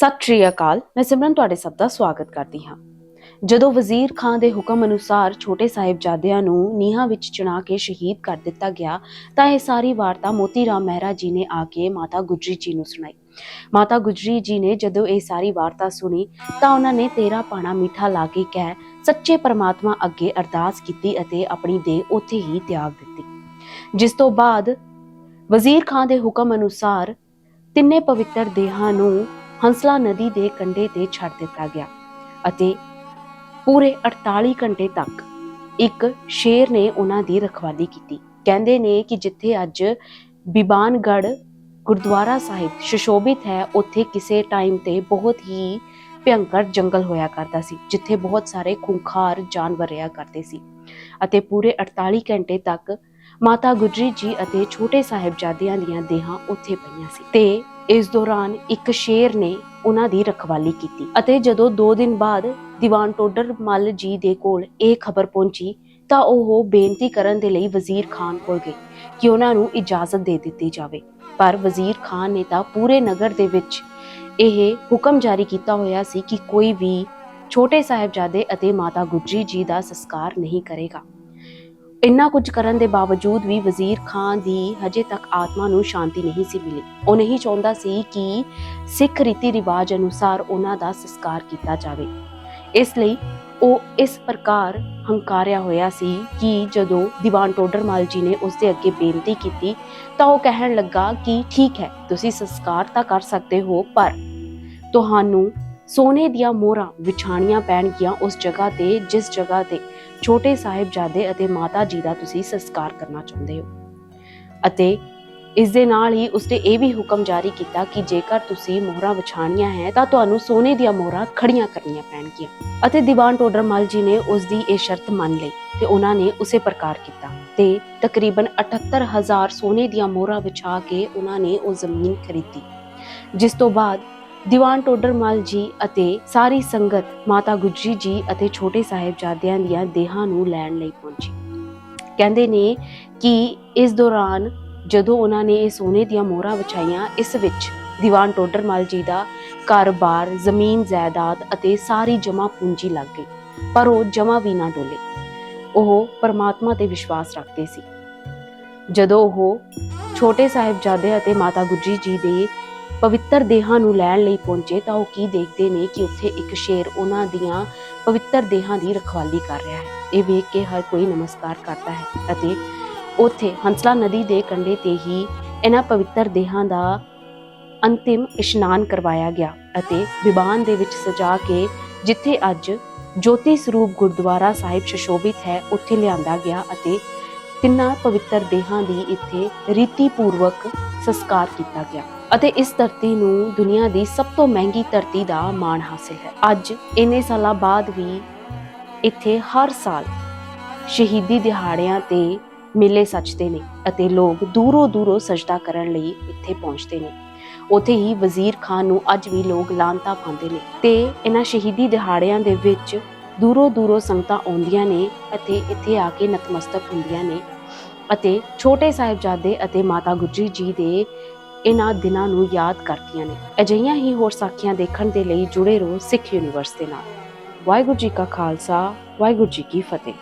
ਸਤਿ ਸ਼੍ਰੀ ਅਕਾਲ, ਮੈਂ ਸਿਮਰਨ ਤੁਹਾਡੇ ਸਭ ਦਾ ਸਵਾਗਤ ਕਰਦੀ ਹਾਂ। ਜਦੋਂ ਵਜ਼ੀਰ ਖਾਨ ਦੇ ਹੁਕਮ ਅਨੁਸਾਰ ਛੋਟੇ ਸਾਹਿਬਜ਼ਾਦਿਆਂ ਨੂੰ ਨੀਹਾਂ ਵਿੱਚ ਚਿਣਾ ਕੇ ਸ਼ਹੀਦ ਕਰ ਦਿੱਤਾ ਗਿਆ, ਤਾਂ ਇਹ ਸਾਰੀ ਵਾਰਤਾ ਮੋਤੀ ਰਾਮ ਮਹਿਰਾ ਜੀ ਨੇ ਆ ਕੇ ਮਾਤਾ ਗੁਜਰੀ ਜੀ ਨੂੰ ਸੁਣਾਈ। ਮਾਤਾ ਗੁਜਰੀ ਜੀ ਨੇ ਜਦੋਂ ਇਹ ਸਾਰੀ ਵਾਰਤਾ ਸੁਣੀ, ਤਾਂ ਉਹਨਾਂ ਨੇ ਤੇਰਾ ਪਾਣਾ ਮਿੱਠਾ ਲਾ ਕੇ ਕਹਿ, ਸੱਚੇ ਪਰਮਾਤਮਾ ਅੱਗੇ ਅਰਦਾਸ ਕੀਤੀ ਅਤੇ ਆਪਣੀ ਦੇਹ ਉੱਥੇ ਹੀ ਤਿਆਗ ਦਿੱਤੀ। ਜਿਸ ਤੋਂ ਬਾਅਦ ਵਜ਼ੀਰ ਖਾਨ ਦੇ ਹੁਕਮ ਅਨੁਸਾਰ ਤਿੰਨੇ ਪਵਿੱਤਰ ਦੇਹਾਂ ਨੂੰ ਹੰਸਲਾ ਨਦੀ ਦੇ ਕੰਢੇ ਤੇ ਛੱਡ ਦਿੱਤਾ ਗਿਆ ਅਤੇ ਪੂਰੇ 48 ਘੰਟੇ ਤੱਕ ਇੱਕ ਸ਼ੇਰ ਨੇ ਉਹਨਾਂ ਦੀ ਰਖਵਾਲੀ ਕੀਤੀ। ਕਹਿੰਦੇ ਨੇ ਕਿ ਜਿੱਥੇ ਅੱਜ ਬਿਬਾਨਗੜ ਗੁਰਦੁਆਰਾ ਸਾਹਿਬ ਸ਼ਸ਼ੋਭਿਤ ਹੈ, ਉੱਥੇ ਕਿਸੇ ਟਾਈਮ ਤੇ ਬਹੁਤ ਹੀ ਭਿਅੰਕਰ ਜੰਗਲ ਹੋਇਆ ਕਰਦਾ ਸੀ, ਜਿੱਥੇ ਬਹੁਤ ਸਾਰੇ ਖੂੰਖਾਰ ਜਾਨਵਰ ਰਿਹਾ ਕਰਦੇ ਸੀ ਅਤੇ ਪੂਰੇ 48 ਘੰਟੇ ਤੱਕ ਮਾਤਾ ਗੁਜਰੀ ਜੀ ਅਤੇ ਛੋਟੇ ਸਾਹਿਬਜ਼ਾਦਿਆਂ ਦੀਆਂ ਦੇਹਾਂ ਉੱਥੇ ਪਈਆਂ ਸੀ ਤੇ ਇਸ ਦੌਰਾਨ ਇੱਕ ਸ਼ੇਰ ਨੇ ਉਹਨਾਂ ਦੀ ਰਖਵਾਲੀ ਕੀਤੀ ਅਤੇ ਜਦੋਂ 2 ਦਿਨ ਬਾਅਦ ਦੀਵਾਨ ਟੋਡਰ ਮੱਲ ਜੀ ਦੇ ਕੋਲ ਇਹ ਖਬਰ ਪਹੁੰਚੀ ਤਾਂ ਉਹ ਬੇਨਤੀ ਕਰਨ ਦੇ ਲਈ ਵਜ਼ੀਰ ਖਾਨ ਕੋਲ ਗਏ ਕਿ ਉਹਨਾਂ ਨੂੰ ਇਜਾਜ਼ਤ ਦੇ ਦਿੱਤੀ ਜਾਵੇ। ਪਰ ਵਜ਼ੀਰ ਖਾਨ ਨੇ ਤਾਂ ਪੂਰੇ ਨਗਰ ਦੇ ਵਿੱਚ ਇਹ ਹੁਕਮ ਜਾਰੀ ਕੀਤਾ ਹੋਇਆ ਸੀ ਕਿ ਕੋਈ ਵੀ ਛੋਟੇ ਸਾਹਿਬਜ਼ਾਦੇ ਅਤੇ ਮਾਤਾ ਗੁਜਰੀ ਜੀ ਦਾ ਸੰਸਕਾਰ ਨਹੀਂ ਕਰੇਗਾ। ਇੰਨਾ ਕੁਝ ਕਰਨ ਦੇ ਬਾਵਜੂਦ ਵੀ ਵਜ਼ੀਰ ਖਾਨ ਦੀ ਹਜੇ ਤੱਕ ਆਤਮਾ ਨੂੰ ਸ਼ਾਂਤੀ ਨਹੀਂ ਸੀ ਮਿਲੀ। ਉਹ ਨਹੀਂ ਚਾਹੁੰਦਾ ਸੀ ਕਿ ਸਿੱਖ ਰੀਤੀ ਰਿਵਾਜ ਅਨੁਸਾਰ ਉਹਨਾਂ ਦਾ ਸੰਸਕਾਰ ਕੀਤਾ ਜਾਵੇ। ਇਸ ਲਈ ਉਹ ਇਸ ਪ੍ਰਕਾਰ ਹੰਕਾਰਿਆ ਹੋਇਆ ਸੀ ਕਿ ਜਦੋਂ ਦੀਵਾਨ ਟੋਡਰਮਲ ਜੀ ਨੇ ਉਸ ਦੇ ਅੱਗੇ ਬੇਨਤੀ ਕੀਤੀ ਤਾਂ ਉਹ ਕਹਿਣ ਲੱਗਾ ਕਿ ਠੀਕ ਹੈ, ਤੁਸੀਂ ਸੰਸਕਾਰ ਤਾਂ ਕਰ ਸਕਦੇ ਹੋ, ਪਰ ਤੁਹਾਨੂੰ ਸੋਨੇ ਦੀਆਂ ਮੋਹਰਾਂ ਵਿਛਾਣੀਆਂ ਪੈਣਗੀਆਂ ਉਸ ਜਗ੍ਹਾ ਤੇ, ਜਿਸ ਜਗ੍ਹਾ ਤੇ ਛੋਟੇ ਸਾਹਿਬਜ਼ਾਦੇ ਅਤੇ ਮਾਤਾ ਜੀ ਦਾ ਤੁਸੀਂ ਸੰਸਕਾਰ ਕਰਨਾ ਚਾਹੁੰਦੇ ਹੋ। ਅਤੇ ਇਸ ਦੇ ਨਾਲ ਹੀ ਉਸਨੇ ਇਹ ਵੀ ਹੁਕਮ ਜਾਰੀ ਕੀਤਾ ਕਿ ਜੇਕਰ ਤੁਸੀਂ ਮੋਹਰਾਂ ਵਿਛਾਣੀਆਂ ਹੈ ਤਾਂ ਤੁਹਾਨੂੰ ਸੋਨੇ ਦੀਆਂ ਮੋਹਰਾਂ ਖੜੀਆਂ ਕਰਨੀਆਂ ਪੈਣਗੀਆਂ। ਅਤੇ ਦੀਵਾਨ ਟੋਡਰਮਲ ਜੀ ਨੇ ਉਸ ਦੀ ਇਹ ਸ਼ਰਤ ਮੰਨ ਲਈ ਤੇ ਉਹਨਾਂ ਨੇ ਉਸੇ ਪ੍ਰਕਾਰ ਕੀਤਾ ਤੇ ਤਕਰੀਬਨ 78000 ਸੋਨੇ ਦੀਆਂ ਮੋਹਰਾਂ ਵਿਛਾ ਕੇ ਉਹਨਾਂ ਨੇ ਉਹ ਜ਼ਮੀਨ ਖਰੀਦੀ, ਜਿਸ ਤੋਂ ਬਾਅਦ ਦੀਵਾਨ ਟੋਡਰਮਲ ਜੀ ਅਤੇ ਸਾਰੀ ਸੰਗਤ ਮਾਤਾ ਗੁਜਰੀ ਜੀ ਅਤੇ ਛੋਟੇ ਸਾਹਿਬਜ਼ਾਦਿਆਂ ਦੀਆਂ ਦੇਹਾਂ ਨੂੰ ਲੈਣ ਲਈ ਪਹੁੰਚੀ। ਕਹਿੰਦੇ ਨੇ ਕਿ ਇਸ ਦੌਰਾਨ ਜਦੋਂ ਉਹਨਾਂ ਨੇ ਇਹ ਸੋਨੇ ਦੀਆਂ ਮੋਹਰਾਂ ਵਿਛਾਈਆਂ, ਇਸ ਵਿੱਚ ਦੀਵਾਨ ਟੋਡਰਮਲ ਜੀ ਦਾ ਕਾਰੋਬਾਰ, ਜ਼ਮੀਨ ਜਾਇਦਾਦ ਅਤੇ ਸਾਰੀ ਜਮਾ ਪੂੰਜੀ ਲੱਗ ਗਈ, ਪਰ ਉਹ ਜਮਾ ਵੀ ਨਾ ਡੋਲੇ। ਉਹ ਪਰਮਾਤਮਾ ਤੇ ਵਿਸ਼ਵਾਸ ਰੱਖਦੇ ਸੀ। ਜਦੋਂ ਉਹ ਛੋਟੇ ਸਾਹਿਬਜ਼ਾਦੇ ਅਤੇ ਮਾਤਾ ਗੁਜਰੀ ਜੀ ਦੇ ਪਵਿੱਤਰ ਦੇਹਾਂ ਨੂੰ ਲੈਣ ਲਈ ਪਹੁੰਚੇ ਤਾਂ ਉਹ ਕੀ ਦੇਖਦੇ ਨੇ ਕਿ ਉੱਥੇ ਇੱਕ ਸ਼ੇਰ ਉਹਨਾਂ ਦੀਆਂ ਪਵਿੱਤਰ ਦੇਹਾਂ ਦੀ ਰਖਵਾਲੀ ਕਰ ਰਿਹਾ ਹੈ। ਇਹ ਵੇਖ ਕੇ ਹਰ ਕੋਈ ਨਮਸਕਾਰ ਕਰਦਾ ਹੈ ਅਤੇ ਉੱਥੇ ਹੰਸਲਾ ਨਦੀ ਦੇ ਕੰਢੇ ਤੇ ਹੀ ਇਹਨਾਂ ਪਵਿੱਤਰ ਦੇਹਾਂ ਦਾ ਅੰਤਿਮ ਇਸ਼ਨਾਨ ਕਰਵਾਇਆ ਗਿਆ ਅਤੇ ਵਿਬਾਨ ਦੇ ਵਿੱਚ ਸਜਾ ਕੇ ਜਿੱਥੇ ਅੱਜ ਜੋਤੀ ਸਰੂਪ ਗੁਰਦੁਆਰਾ ਸਾਹਿਬ ਸ਼ਸ਼ੋਭਿਤ ਹੈ, ਉੱਥੇ ਲਿਆਂਦਾ ਗਿਆ ਅਤੇ ਤਿੰਨਾਂ ਪਵਿੱਤਰ ਦੇਹਾਂ ਦੀ ਇੱਥੇ ਰੀਤੀ ਪੂਰਵਕ ਸੰਸਕਾਰ ਕੀਤਾ ਗਿਆ। ਅਤੇ ਇਸ ਧਰਤੀ ਨੂੰ ਦੁਨੀਆ ਦੀ ਸਭ ਤੋਂ ਮਹਿੰਗੀ ਧਰਤੀ ਦਾ ਮਾਣ ਹਾਸਿਲ ਹੈ। ਅੱਜ, ਇੰਨੇ ਸਾਲਾਂ ਬਾਅਦ ਵੀ, ਇੱਥੇ ਹਰ ਸਾਲ ਸ਼ਹੀਦੀ ਦਿਹਾੜਿਆਂ ਤੇ ਮੇਲੇ ਸੱਜਦੇ ਨੇ ਅਤੇ ਲੋਕ ਦੂਰੋਂ ਦੂਰੋਂ ਸਜਦਾ ਕਰਨ ਲਈ ਇੱਥੇ ਪਹੁੰਚਦੇ ਨੇ। ਉਥੇ ਹੀ ਵਜ਼ੀਰ ਖਾਨ ਨੂੰ ਅੱਜ ਵੀ ਲੋਕ ਲਾਂਤਾ ਪਾਉਂਦੇ ਨੇ ਤੇ ਇਹਨਾਂ ਸ਼ਹੀਦੀ ਦਿਹਾੜਿਆਂ ਦੇ ਵਿੱਚ ਦੂਰੋਂ ਦੂਰੋਂ ਸੰਗਤਾਂ ਆਉਂਦੀਆਂ ਨੇ ਅਤੇ ਇੱਥੇ ਆ ਕੇ ਨਤਮਸਤਕ ਹੁੰਦੀਆਂ ਨੇ ਅਤੇ ਛੋਟੇ ਸਾਹਿਬਜ਼ਾਦੇ ਅਤੇ ਮਾਤਾ ਗੁਜਰੀ ਜੀ ਦੇ ਇਹਨਾਂ ਦਿਨਾਂ ਨੂੰ ਯਾਦ ਕਰਦੀਆਂ ਨੇ। ਅਜਿਹੀਆਂ ਹੀ ਹੋਰ ਸਾਖੀਆਂ ਦੇਖਣ ਦੇ ਲਈ ਜੁੜੇ ਰਹੋ ਸਿੱਖ ਯੂਨੀਵਰਸ ਦੇ ਨਾਲ। ਵਾਹਿਗੁਰੂ ਜੀ ਕਾ ਖਾਲਸਾ, ਵਾਹਿਗੁਰੂ ਜੀ ਕੀ ਫਤਿਹ।